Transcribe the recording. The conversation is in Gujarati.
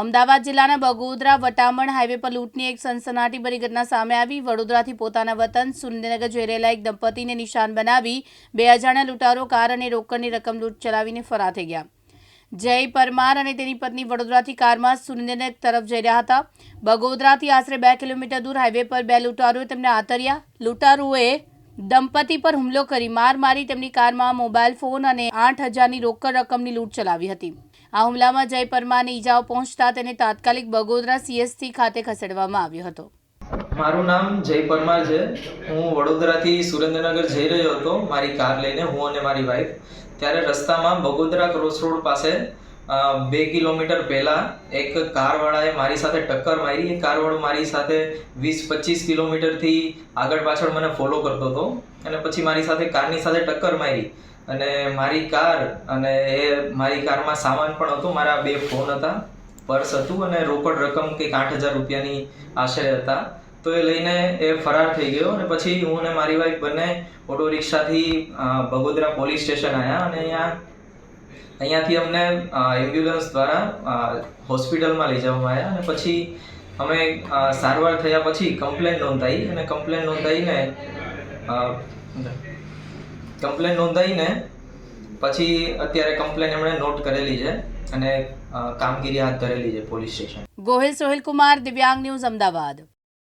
અમદાવાદ જિલ્લાના બગોદરા વટામણ હાઈવે પર લૂંટની એક સનસનાટીભરી ઘટના સામે આવી. વડોદરાથી પોતાના વતન સુરેન્દ્રનગર જઈ રહેલા એક દંપતીને નિશાન બનાવી બે અજાણ્યા લૂંટારો કાર અને રોકડની રકમ લૂંટ ચલાવીને ફરાર થઈ ગયા. જય પરમાર અને તેની પત્ની વડોદરાથી કારમાં સુરેન્દ્રનગર તરફ જઈ રહ્યા હતા. બગોદરાથી આશરે બે કિલોમીટર દૂર હાઈવે પર બે લૂંટારોએ તેમને આતર્યા. લૂંટારુઓએ દંપતી પર હુમલો કરી માર મારી તેમની કારમાં મોબાઈલ ફોન અને આઠ હજારની રોકડ રકમની લૂંટ ચલાવી હતી. આ હુમલામાં જય પરમારને ઈજાઓ પહોંચતા તેને તાત્કાલિક બગોદરા સીએસસી ખાતે ખસેડવામાં આવ્યો હતો. મારું નામ જય પરમાર છે. હું વડોદરાથી સુરેન્દ્રનગર જઈ રહ્યો હતો. મારી કાર લઈને હું અને મારી વાઈફ ત્યારે રસ્તામાં બગોદરા ક્રોસ રોડ પાસે બે કિલોમીટર પહેલાં એક કારવાળાએ મારી સાથે ટક્કર મારી, એ કારવાળો મારી સાથે વીસ પચીસ કિલોમીટરથી આગળ પાછળ મને ફોલો કરતો હતો. અને પછી મારી સાથે કારની સાથે ટક્કર મારી. અને મારી કાર અને એ મારી કારમાં સામાન પણ હતો, મારા બે ફોન હતા. પર્સ હતું અને રોકડ રકમ કંઈક આઠ હજાર રૂપિયાની આશરે હતા. તો એ લઈને એ ફરાર થઈ ગયો અને પછી હું અને મારી વાઈફ બંને ઓટો રિક્ષાથી ભગોદરા પોલીસ સ્ટેશન આવ્યા અને અહીંયા અહીંયાથી અમને એમ્બ્યુલન્સ દ્વારા હોસ્પિટલમાં લઈ જવામાં આવ્યા અને પછી અમે સારવાર થયા પછી કમ્પ્લેન નોંધાઈ અને કમ્પ્લેન નોંધાઈને કમ્પ્લેન નોંધાઈને પછી અત્યારે કમ્પ્લેન એમણે નોટ કરેલી છે અને કામગીરી હાથ ધરેલી છે police station. Gohil Sohil Kumar Divyang news, Ahmedabad.